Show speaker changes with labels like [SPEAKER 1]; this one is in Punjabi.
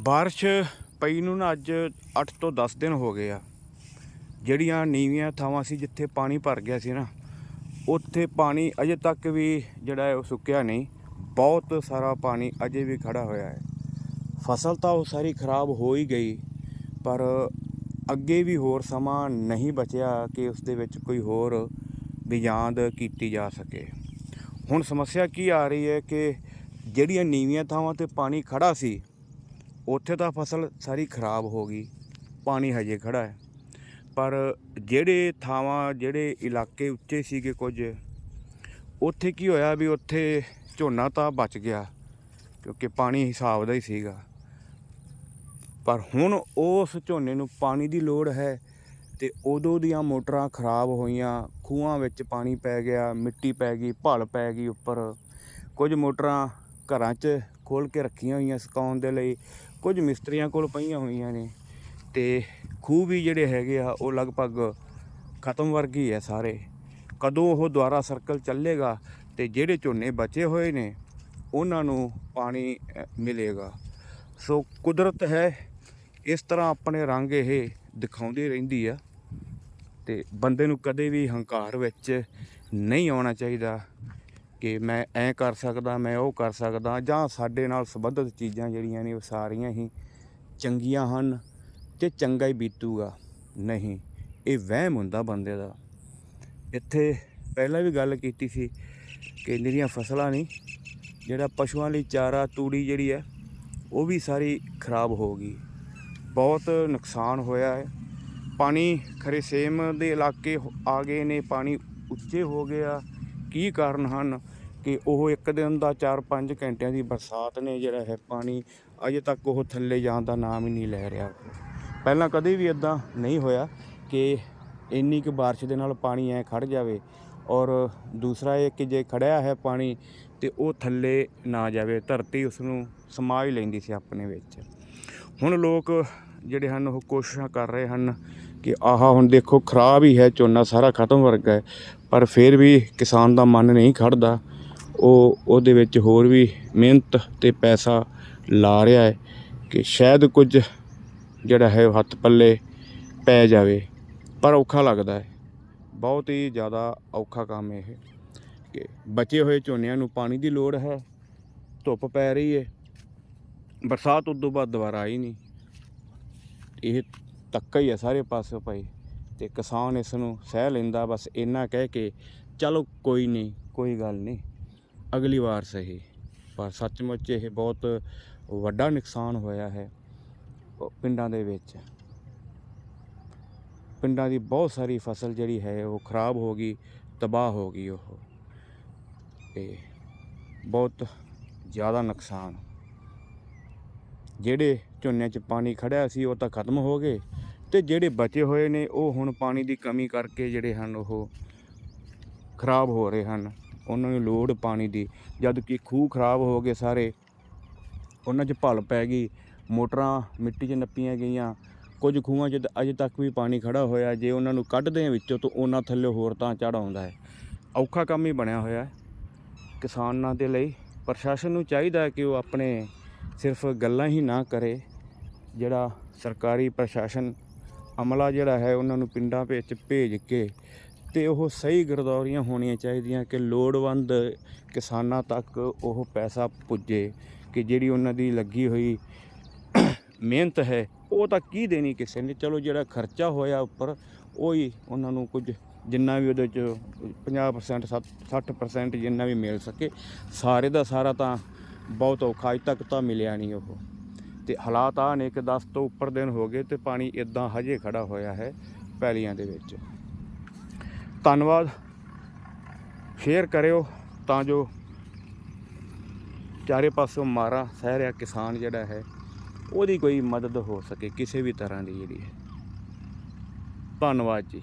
[SPEAKER 1] ਬਾਰਿਸ਼ ਪਈ ਨੂੰ ਨਾ ਅੱਜ 8 ਤੋਂ 10 ਦਿਨ ਹੋ ਗਏ ਆ। ਜਿਹੜੀਆਂ ਨੀਵੀਆਂ ਥਾਵਾਂ ਸੀ, ਜਿੱਥੇ ਪਾਣੀ ਭਰ ਗਿਆ ਸੀ ਨਾ, ਉੱਥੇ ਪਾਣੀ ਅਜੇ ਤੱਕ ਵੀ ਜਿਹੜਾ ਹੈ ਉਹ ਸੁੱਕਿਆ ਨਹੀਂ। ਬਹੁਤ ਸਾਰਾ ਪਾਣੀ ਅਜੇ ਵੀ ਖੜਾ ਹੋਇਆ ਹੈ। ਫਸਲ ਤਾਂ ਉਹ ਸਾਰੀ ਖਰਾਬ ਹੋ ਹੀ ਗਈ, ਪਰ ਅੱਗੇ ਵੀ ਹੋਰ ਸਮਾਂ ਨਹੀਂ ਬਚਿਆ ਕਿ ਉਸ ਦੇ ਵਿੱਚ ਕੋਈ ਹੋਰ ਬਿਜਾਂਦ ਕੀਤੀ ਜਾ ਸਕੇ। ਹੁਣ ਸਮੱਸਿਆ ਕੀ ਆ ਰਹੀ ਹੈ ਕਿ ਜਿਹੜੀਆਂ ਨੀਵੀਆਂ ਥਾਵਾਂ ਤੇ ਪਾਣੀ ਖੜਾ ਸੀ ਉੱਥੇ ਤਾਂ ਫਸਲ ਸਾਰੀ ਖਰਾਬ ਹੋ ਗਈ, ਪਾਣੀ ਹਜੇ ਖੜਾ ਹੈ। ਪਰ ਜਿਹੜੇ ਥਾਵਾਂ, ਜਿਹੜੇ ਇਲਾਕੇ ਉੱਚੇ ਸੀਗੇ ਕੁਝ, ਉੱਥੇ ਕੀ ਹੋਇਆ ਵੀ ਉੱਥੇ ਝੋਨਾ ਤਾਂ ਬਚ ਗਿਆ, ਕਿਉਂਕਿ ਪਾਣੀ ਹਿਸਾਬ ਦਾ ਹੀ ਸੀਗਾ। ਪਰ ਹੁਣ ਉਸ ਝੋਨੇ ਨੂੰ ਪਾਣੀ ਦੀ ਲੋੜ ਹੈ ਤੇ ਉਦੋਂ ਦੀਆਂ ਮੋਟਰਾਂ ਖਰਾਬ ਹੋਈਆਂ, ਖੂਹਾਂ ਵਿੱਚ ਪਾਣੀ ਪੈ ਗਿਆ, ਮਿੱਟੀ ਪੈ ਗਈ, ਭਲ ਪੈ ਗਈ ਉੱਪਰ। ਕੁਝ ਮੋਟਰਾਂ ਘਰਾਂ 'ਚ ਖੋਲ ਕੇ ਰੱਖੀਆਂ ਹੋਈਆਂ ਸੁਕਾਉਣ ਦੇ ਲਈ ਕੁਝ ਮਿਸਤਰੀਆਂ ਕੋਲ ਪਈਆਂ ਹੋਈਆਂ ਨੇ ਤੇ ਖੂਹ ਵੀ ਜਿਹੜੇ ਹੈਗੇ ਆ, ਉਹ ਲਗਭਗ ਖਤਮ ਵਰਗੀ ਹੈ ਸਾਰੇ। ਕਦੋਂ ਉਹ ਦੁਆਰਾ ਸਰਕਲ ਚੱਲੇਗਾ ਤੇ ਜਿਹੜੇ ਝੋਨੇ ਬਚੇ ਹੋਏ ਨੇ, ਉਹਨਾਂ ਨੂੰ ਪਾਣੀ ਮਿਲੇਗਾ। ਸੋ ਕੁਦਰਤ ਹੈ, ਇਸ ਤਰ੍ਹਾਂ ਆਪਣੇ ਰੰਗ ਇਹ ਦਿਖਾਉਂਦੀ ਰਹਿੰਦੀ ਆ ਤੇ ਬੰਦੇ ਨੂੰ ਕਦੇ ਵੀ ਹੰਕਾਰ ਵਿੱਚ ਨਹੀਂ ਆਉਣਾ ਚਾਹੀਦਾ। ਕਿ ਮੈਂ ਐਂ ਕਰ ਸਕਦਾ, ਮੈਂ ਉਹ ਕਰ ਸਕਦਾ ਜਾਂ ਸਾਡੇ ਨਾਲ ਸੰਬੰਧਿਤ ਚੀਜ਼ਾਂ ਜਿਹੜੀਆਂ ਨੇ ਉਹ ਸਾਰੀਆਂ ਹੀ ਚੰਗੀਆਂ ਹਨ ਤੇ ਚੰਗਾ ਹੀ ਬੀਤੂਗਾ। ਨਹੀਂ, ਇਹ ਵਹਿਮ ਹੁੰਦਾ ਬੰਦੇ ਦਾ। ਇੱਥੇ ਪਹਿਲਾਂ ਵੀ ਗੱਲ ਕੀਤੀ ਸੀ ਕਿ ਜਿਹੜੀਆਂ ਫਸਲਾਂ ਨਹੀਂ ਜਿਹੜਾ ਪਸ਼ੂਆਂ ਲਈ ਚਾਰਾ, ਤੂੜੀ ਜਿਹੜੀ ਹੈ, ਉਹ ਵੀ ਸਾਰੀ ਖਰਾਬ ਹੋ ਗਈ। ਬਹੁਤ ਨੁਕਸਾਨ ਹੋਇਆ ਹੈ। ਪਾਣੀ ਖਰੇ ਸੇਮ ਦੇ ਇਲਾਕੇ ਆ ਗਏ ਨੇ, ਪਾਣੀ ਉੱਚੇ ਹੋ ਗਿਆ। ਕੀ ਕਾਰਨ ਹਨ? ਕਿ ਉਹ ਇੱਕ ਦਿਨ ਦਾ 4-5 ਘੰਟਿਆਂ ਦੀ ਬਰਸਾਤ ਨੇ ਜਿਹੜਾ ਹੈ ਪਾਣੀ, ਅਜੇ ਤੱਕ ਉਹ ਥੱਲੇ ਜਾਣ ਦਾ ਨਾਮ ਹੀ ਨਹੀਂ ਲੈ ਰਿਹਾ। ਪਹਿਲਾਂ ਕਦੇ ਵੀ ਇਦਾਂ ਨਹੀਂ ਹੋਇਆ ਕਿ ਇੰਨੀ ਕੁ ਬਾਰਿਸ਼ ਦੇ ਨਾਲ ਪਾਣੀ ਐ ਖੜ ਜਾਵੇ ਔਰ ਦੂਸਰਾ ਇਹ ਕਿ ਜੇ ਖੜਿਆ ਹੈ ਪਾਣੀ ਤੇ ਉਹ ਥੱਲੇ ਨਾ ਜਾਵੇ, ਧਰਤੀ ਉਸ ਨੂੰ ਸਮਾ ਹੀ ਲੈਂਦੀ ਸੀ ਆਪਣੇ ਵਿੱਚ। ਹੁਣ ਲੋਕ ਜਿਹੜੇ ਹਨ ਉਹ ਕੋਸ਼ਿਸ਼ਾਂ ਕਰ ਰਹੇ ਹਨ ਕਿ ਆਹਾ ਹੁਣ ਦੇਖੋ ਖਰਾਬ ਹੀ ਹੈ, ਝੋਨਾ ਸਾਰਾ ਖਤਮ ਵਰਗਾ ਹੈ, ਪਰ ਫਿਰ ਵੀ ਕਿਸਾਨ ਦਾ ਮਨ ਨਹੀਂ ਖੜਦਾ ਉਹ ਉਹਦੇ ਵਿੱਚ ਹੋਰ ਵੀ ਮਿਹਨਤ ਤੇ ਪੈਸਾ ਲਾ ਰਿਹਾ ਹੈ ਕਿ ਸ਼ਾਇਦ ਕੁਝ ਜਿਹੜਾ ਹੈ ਉਹ ਹੱਥ ਪੱਲੇ ਪੈ ਜਾਵੇ, ਪਰ ਔਖਾ ਲੱਗਦਾ ਹੈ। ਬਹੁਤ ਹੀ ਜ਼ਿਆਦਾ ਔਖਾ ਕੰਮ ਇਹ ਕਿ ਬਚੇ ਹੋਏ ਝੋਨਿਆਂ ਨੂੰ ਪਾਣੀ ਦੀ ਲੋੜ ਹੈ, ਧੁੱਪ ਪੈ ਰਹੀ ਹੈ, ਬਰਸਾਤ ਉਦੋਂ ਬਾਅਦ ਦੁਬਾਰਾ ਆਈ ਨਹੀਂ। ਇਹ ਤੱਕਾ ਹੀ ਹੈ ਸਾਰੇ ਪਾਸੇ ਭਾਈ ਤੇ ਕਿਸਾਨ ਇਸ ਨੂੰ ਸਹਿ ਲੈਂਦਾ, ਬਸ ਇੰਨਾ ਕਹਿ ਕੇ, ਚਲੋ ਕੋਈ ਨਹੀਂ, ਕੋਈ ਗੱਲ ਨਹੀਂ। ਅਗਲੀ ਵਾਰ ਸਹੀ। ਪਰ ਸੱਚਮੁੱਚ ਇਹ ਬਹੁਤ ਵੱਡਾ ਨੁਕਸਾਨ ਹੋਇਆ ਹੈ ਪਿੰਡਾਂ ਦੇ ਵਿੱਚ। ਪਿੰਡਾਂ ਦੀ ਬਹੁਤ ਸਾਰੀ ਫਸਲ ਜਿਹੜੀ ਹੈ ਉਹ ਖਰਾਬ ਹੋ ਗਈ, ਤਬਾਹ ਹੋ ਗਈ ਉਹ। ਤੇ ਬਹੁਤ ਜ਼ਿਆਦਾ ਨੁਕਸਾਨ। ਜਿਹੜੇ ਝੋਨਿਆਂ 'ਚ ਪਾਣੀ ਖੜਿਆ ਸੀ ਉਹ ਤਾਂ ਖਤਮ ਹੋ ਗਏ ਤੇ ਜਿਹੜੇ ਬਚੇ ਹੋਏ ਨੇ ਉਹ ਹੁਣ ਪਾਣੀ ਦੀ ਕਮੀ ਕਰਕੇ ਜਿਹੜੇ ਹਨ ਉਹ ਖਰਾਬ ਹੋ ਰਹੇ ਹਨ। ਉਹਨਾਂ ਨੂੰ ਲੋੜ ਪਾਣੀ ਦੀ। ਜਦ ਕਿ ਖੂਹ ਖਰਾਬ ਹੋ ਗਏ ਸਾਰੇ, ਉਹਨਾਂ 'ਚ ਭਲ ਪੈ ਗਈ। ਮੋਟਰਾਂ ਮਿੱਟੀ 'ਚ ਨੱਪੀਆਂ ਗਈਆਂ। ਕੁਝ ਖੂਹਾਂ 'ਚ ਤਾਂ ਅਜੇ ਤੱਕ ਵੀ ਪਾਣੀ ਖੜਾ ਹੋਇਆ। ਜੇ ਉਹਨਾਂ ਨੂੰ ਕੱਢਦੇ ਆ ਵਿੱਚੋਂ ਤਾਂ ਉਹਨਾਂ ਥੱਲੇ ਹੋਰ ਤਾਂ ਚੜ੍ਹ ਆਉਂਦਾ ਹੈ। ਔਖਾ ਕੰਮ ਹੀ ਬਣਿਆ ਹੋਇਆ ਹੈ ਕਿਸਾਨਾਂ ਦੇ ਲਈ। ਪ੍ਰਸ਼ਾਸਨ ਨੂੰ ਚਾਹੀਦਾ ਹੈ ਕਿ ਉਹ ਆਪਣੇ ਸਿਰਫ ਗੱਲਾਂ ਹੀ ਨਾ ਕਰੇ। ਜਿਹੜਾ ਸਰਕਾਰੀ ਪ੍ਰਸ਼ਾਸਨ ਅਮਲਾ ਜਿਹੜਾ ਹੈ, ਉਹਨਾਂ ਨੂੰ ਪਿੰਡਾਂ ਵਿੱਚ ਭੇਜ ਕੇ ਤੇ ਉਹ ਸਹੀ ਗਰਦੌਰੀਆਂ ਹੋਣੀਆਂ ਚਾਹੀਦੀਆਂ ਕਿ ਲੋੜਵੰਦ ਕਿਸਾਨਾਂ ਤੱਕ ਉਹ ਪੈਸਾ ਪੁੱਜੇ ਕਿ ਜਿਹੜੀ ਉਹਨਾਂ ਦੀ ਲੱਗੀ ਹੋਈ ਮਿਹਨਤ ਹੈ, ਉਹ ਤਾਂ ਕੀ ਦੇਣੀ ਕਿਸੇ ਨੇ? ਚਲੋ ਜਿਹੜਾ ਖਰਚਾ ਹੋਇਆ ਉੱਪਰ, ਉਹ ਹੀ ਉਹਨਾਂ ਨੂੰ ਕੁਝ ਜਿੰਨਾ ਵੀ ਉਹਦੇ ਚ 50% 60% ਜਿੰਨਾ ਵੀ ਮਿਲ ਸਕੇ। ਸਾਰੇ ਦਾ ਸਾਰਾ ਤਾਂ ਬਹੁਤ ਔਖਾ, ਅਜ ਤੱਕ ਤਾਂ ਮਿਲਿਆ ਨਹੀਂ ਉਹ। ਤੇ ਹਾਲਾਤ ਆ ਨੇ ਕਿ 10 ਤੋਂ ਉੱਪਰ ਦਿਨ ਹੋ ਗਏ ਤੇ ਪਾਣੀ ਇਦਾਂ ਹਜੇ ਖੜਾ ਹੋਇਆ ਹੈ ਪੈਲੀਆਂ ਦੇ ਵਿੱਚ। ਧੰਨਵਾਦ। ਸ਼ੇਅਰ ਕਰਿਓ ਤਾਂ ਜੋ ਚਾਰੇ ਪਾਸੋਂ ਮਾਰਾ ਸਹਿ ਰਿਹਾ ਕਿਸਾਨ ਜਿਹੜਾ ਹੈ, ਉਹਦੀ ਕੋਈ ਮਦਦ ਹੋ ਸਕੇ, ਕਿਸੇ ਵੀ ਤਰ੍ਹਾਂ ਦੀ ਜਿਹੜੀ ਹੈ। ਧੰਨਵਾਦ ਜੀ।